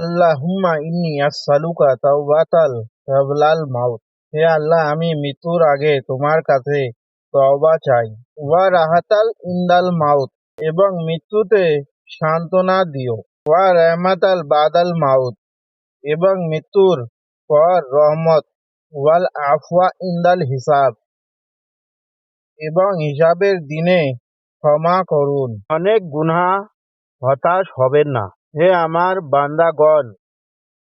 আল্লাহুম্মা ইন্নী আসসালুকা তাওবাতাল ক্বাবলাল মাউত হে আল্লাহ, আমি মৃত্যুর আগে তোমার কাছে তওবা চাই। ওয়া রাহাতাল ইনদাল মাউত, এবং মৃত্যুতে সান্ত্বনা দিও। ওয়া রাহমাতাল বাদাল মাউত, এবং মৃত্যুর পর রহমত। ওয়াল আফওয়া ইন্দাল হিসাব, এবং হিসাবের দিনে ক্ষমা করুন। অনেক গুনাহ হতাশ হবেন না। হে আমার বান্দাগণ,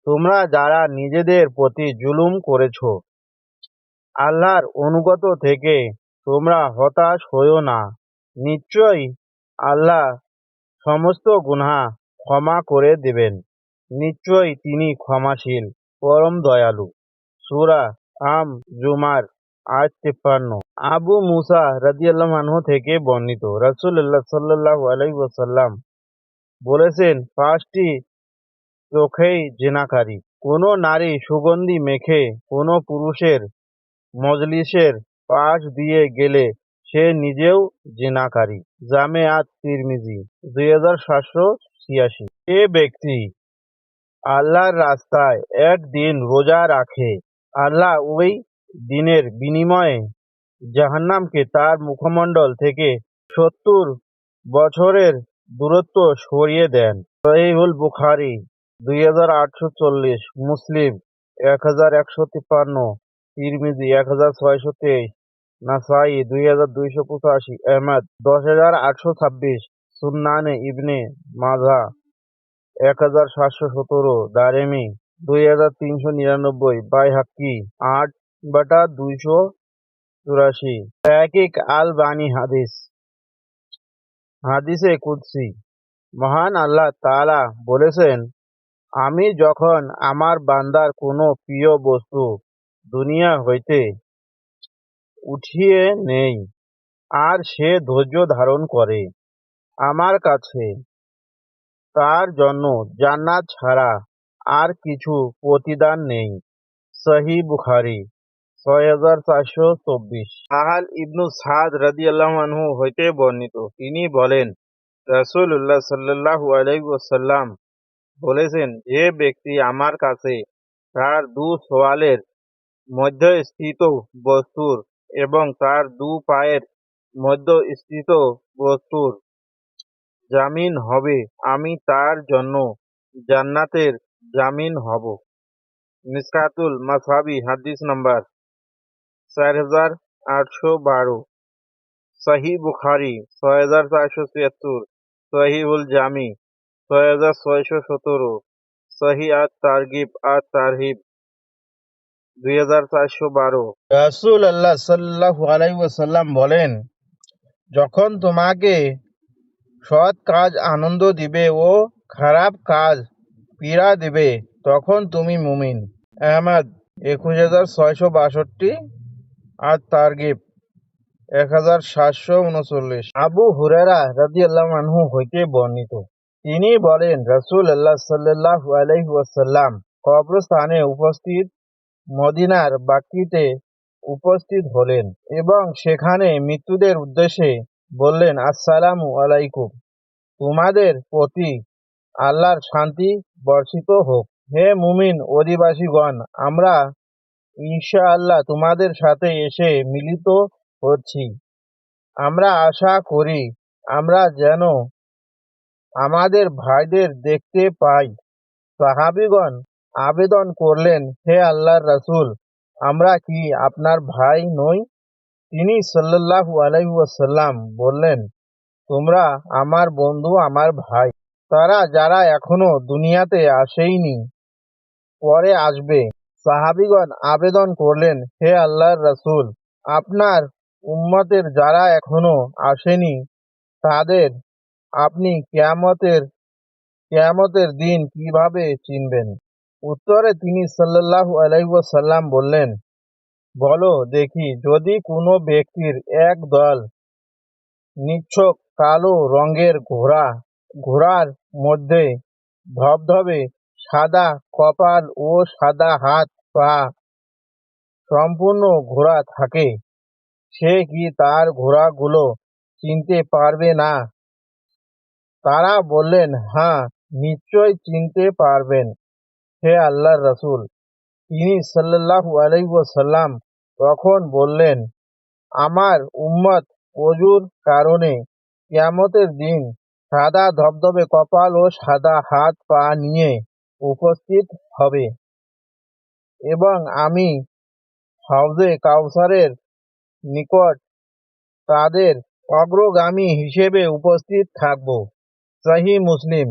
তোমরা যারা নিজেদের প্রতি জুলুম করেছ, আল্লাহর অনুগত থেকে তোমরা হতাশ হইও না। নিশ্চয়ই আল্লাহ সমস্ত গুনাহ ক্ষমা করে দেবেন। নিশ্চয়ই তিনি ক্ষমাশীল, পরম দয়ালু। সুরা আম জুমার আজ তিপ্পান্ন। আবু মুসা রাদিয়াল্লাহু আনহু থেকে বর্ণিত। রাসূলুল্লাহ সাল্লাল্লাহু আলাইহি ওয়াসাল্লাম বলেছেন, পাঁচটি চোখেই জেনাকারী। কোনো নারী সুগন্ধি মেখে, কোনো পুরুষের মজলিসের পাশ দিয়ে গেলে সে নিজেও জেনাকারী। জামে আত তিরমিজি, দুই হাজার সাতশো ছিয়াশি। এ ব্যক্তি আল্লাহর রাস্তায় একদিন রোজা রাখে। আল্লাহ ওই দিনের বিনিময়ে জাহান্নামকে তার মুখমণ্ডল থেকে সত্তর বছরের দূরত্ব সরিয়ে দেন। সহিহুল বুখারি, দুই হাজার আটশো চল্লিশ। মুসলিম, এক হাজার একশো তিপ্পান্ন। তিরমিজি, এক হাজার ছয়শো তেইশ। নাসাই, দুই হাজার দুইশো পঁচাশি। দশ হাজার আটশো ছাব্বিশ। সুন্নানে ইবনে মাঝা এক হাজার সাতশো সতেরো। দারেমি, দুই হাজার তিনশো নিরানব্বই। বাই হাক্কি আট বাটা দুইশো চুরাশি। এক আল বানি হাদিস। হাদিসে কুদসি। মহান আল্লাহ তাআলা বলেছেন, আমি যখন আমার বান্দার কোনো প্রিয় বস্তু দুনিয়া হইতে উঠিয়ে নেই, আর সে ধৈর্য ধারণ করে আমার কাছে, তার জন্য জান্নাত ছাড়া আর কিছু প্রতিদান নেই। সহি বুখারি। ছয় হাজার চারশো চব্বিশ। আহাল ইবনু সাদ রাদিয়াল্লাহু আনহু হইতে বর্ণিত। তিনি বলেন, রাসূলুল্লাহ সাল্লাল্লাহু আলাইহি ওয়াসাল্লাম বলেছেন, যে ব্যক্তি আমার কাছে তার দু সোয়ালের মধ্যে স্থিত বস্তুর এবং তার দু পায়ের মধ্যে স্থিত বস্তুর জামিন হবে, আমি তার জন্য জান্নাতের জামিন হব। মিসকাতুল মাসাবি হাদিস নাম্বার চার হাজার আটশো বারো। সহি বুখারি, ছয় হাজার চারশো ছিয়াত্তর। সহিউল জামি, ছয় হাজার ছয়শো সতেরো। সহি আত তারগিব, আত তারহিব, দুই হাজার চারশো বারো। রাসুল আল্লাহ সাল্লাহ আলাইসাল্লাম বলেন, যখন তোমাকে সৎ কাজ, আনন্দ দিবে ও খারাপ কাজ, পীড়া দেবে, তখন তুমি মুমিন। আহমদ, একুশ হাজার ছয়শো বাষট্টি। আর তারগিব এক হাজার সাতশো উনচল্লিশ। আবু হুরেরা রাজি আল্লাহ আনহু হইতে বর্ণিত। তিনি বলেন রসুল আল্লাহ সাল্লাহ আলহি কবরস্থানে উপস্থিত, মদিনার বাকিতে উপস্থিত হলেন এবং সেখানে মৃত্যুদের উদ্দেশ্যে বললেন, আসসালামু আলাইকুম। তোমাদের প্রতি আল্লাহর শান্তি বর্ষিত হোক। হে মুমিন অধিবাসীগণ, আমরা ঈশা আল্লাহ তোমাদের সাথে এসে মিলিত হচ্ছি। আমরা আশা করি আমরা যেন আমাদের ভাইদের দেখতে পাই। সাহাবিগণ আবেদন করলেন, হে আল্লাহর রাসূল, আমরা কি আপনার ভাই নই? তিনি সাল্লাল্লাহু আলাইহি ওয়াসাল্লাম বললেন, তোমরা আমার বন্ধু, আমার ভাই। তারা যারা এখনও দুনিয়াতে আসেইনি, পরে আসবে। সাহাবিগণ আবেদন করলেন, হে আল্লাহর রাসূল, আপনার উম্মতের যারা এখনও আসেনি, তাদের আপনি কিয়ামতের কিয়ামতের দিন কীভাবে চিনবেন? উত্তরে তিনি সাল্লাল্লাহু আলাইহি ওয়াসাল্লাম বললেন, বলো দেখি, যদি কোনো ব্যক্তির এক দল নিচ্ছক কালো রঙের ঘোড়া, ঘোড়ার মধ্যে ধবধবে সাদা কপাল ও সাদা হাত পা সম্পূর্ণ ঘোড়া থাকে। সে কি তার ঘোড়াগুলো চিনতে পারবে না? তারা বললেন হ্যাঁ নিশ্চয় চিনতে পারবেন। হে আল্লাহর রসুল। তিনি সাল্লাল্লাহু আলাইহি ওয়াসাল্লাম তখন বললেন, আমার উম্মত অজুর কারণে কিয়ামতের দিন সাদা ধবধবে কপাল ও সাদা হাত পা নিয়ে উপস্থিত হবে। এবং আমি হাউজে কাউসারের নিকট তাদের অগ্রগামী হিসেবে উপস্থিত থাকব। সহি মুসলিম।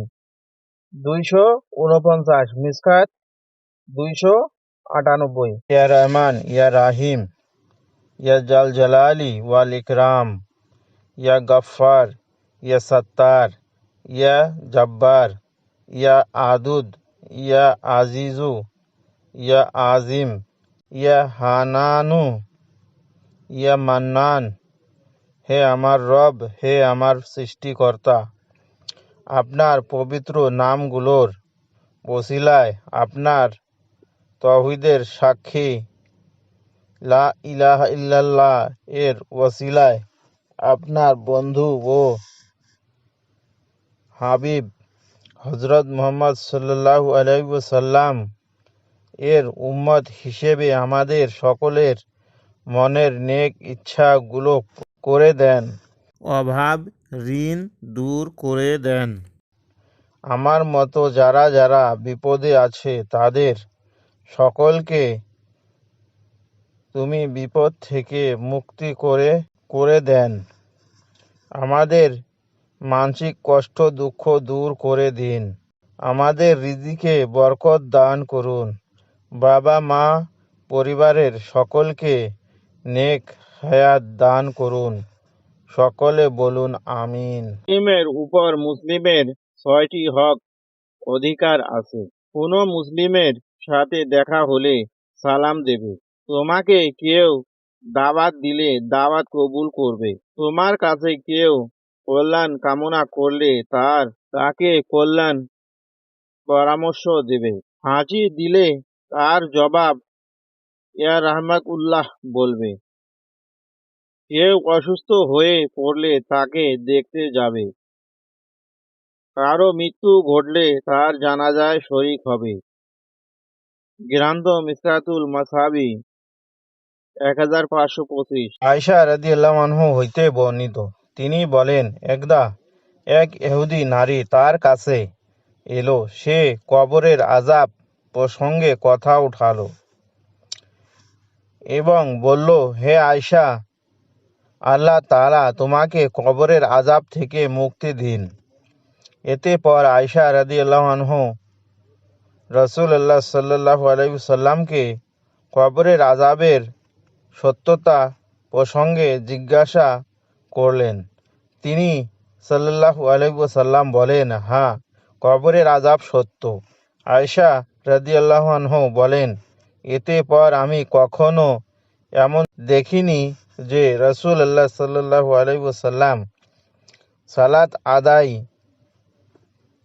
দুইশো উনপঞ্চাশ মিসকাত দুইশো আটানব্বই। ইয়া রহমান, ইয়া রাহিম, ইয়া জাল জালালি ওয়াল ইকরাম, ইয়া গফার ইয়া সত্তার, ইয়া জব্বার, ইয়া আদুদ ইয়া আজিজু ইয়া আজিম ইয়া হানানু ইয়া মান্নান হে আমার রব, হে আমার সৃষ্টিকর্তা, আপনার পবিত্র নামগুলোর ওসিলায় আপনার তহিদের সাক্ষী। লা ইলাহা ইল্লাল্লাহ এর ওসিলায় আপনার বন্ধু ও হাবিব। হজরত মোহাম্মদ সাল্লাল্লাহু আলাইহি ওয়াসাল্লাম এর উম্মত হিসেবে আমাদের সকলের মনের নেক ইচ্ছাগুলো করে দেন। অভাব ঋণ দূর করে দেন। আমার মতো যারা যারা বিপদে আছে তাদের সকলকে তুমি বিপদ থেকে মুক্তি করে করে দেন। আমাদের মানসিক কষ্ট, দুঃখ দূর করে দিন। আমাদের রিজিকে বরকত দান করুন। বাবা, মা, পরিবারের সকলকে নেক হায়াত দান করুন। সকলে বলুন, আমিন। মুসলিমের উপর মুসলিমের ছয়টি হক অধিকার আছে। কোনো মুসলিমের সাথে দেখা হলে সালাম দেবে। তোমাকে কেউ দাওয়াত দিলে দাওয়াত কবুল করবে। তোমার কাছে কেউ কল্যাণ কামনা করলে তার, তাকে কল্যাণ পরামর্শ দেবে। হাঁচি দিলে তার জবাব, ইয়া উল্লাহ বলবে। কেউ অসুস্থ হয়ে পড়লে তাকে দেখতে যাবে। কারও মৃত্যু ঘটলে তার জানাজায় শরিক হবে। গ্রান্ত মিসরাতুল মাসাবি, এক হাজার পাঁচশো পঁচিশ। আয়সা রাদি আল্লাহ হইতে বর্ণিত। তিনি বলেন, একদা, এক এহুদি নারী তার কাছে এলো। সে কবরের আজাব প্রসঙ্গে কথা উঠালো এবং বলল, হে আয়সা আল্লাহ তাআলা তোমাকে কবরের আজাব থেকে মুক্তি দিন। এতে পর আয়সা রাদি আনহু রসুল আল্লাহ সাল্লাহ আলাইসাল্লামকে কবরের আজাবের সত্যতা প্রসঙ্গে জিজ্ঞাসা করলেন। তিনি সাল্লাহ আলাইসাল্লাম বলেন হ্যাঁ কবরের আজাব সত্য। আয়সা রাদিয়াল্লাহ আনহু বলেন, এতে পর আমি কখনো এমন দেখিনি যে রসুল আল্লাহ সাল্লাহ আলাইসাল্লাম সালাত আদায়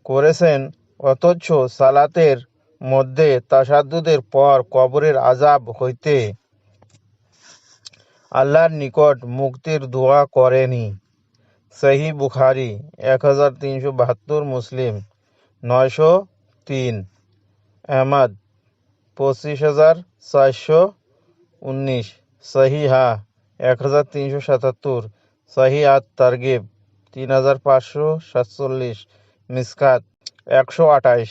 করেছেন, অথচ সালাতের মধ্যে তাসাদুদের পর কবরের আজাব হইতে আল্লাহর নিকট মুক্তির দোয়া করেনি। সহি বুখারি, এক হাজার তিনশো বাহাত্তর মুসলিম, নয়শো তিন। আহমদ, পঁচিশ হাজার চারশো উনিশ। সহি হা, এক হাজার তিনশো সাতাত্তর। সহি আত তারগিব, তিন হাজার পাঁচশো সাতচল্লিশ। মিসকাত, একশো আঠাইশ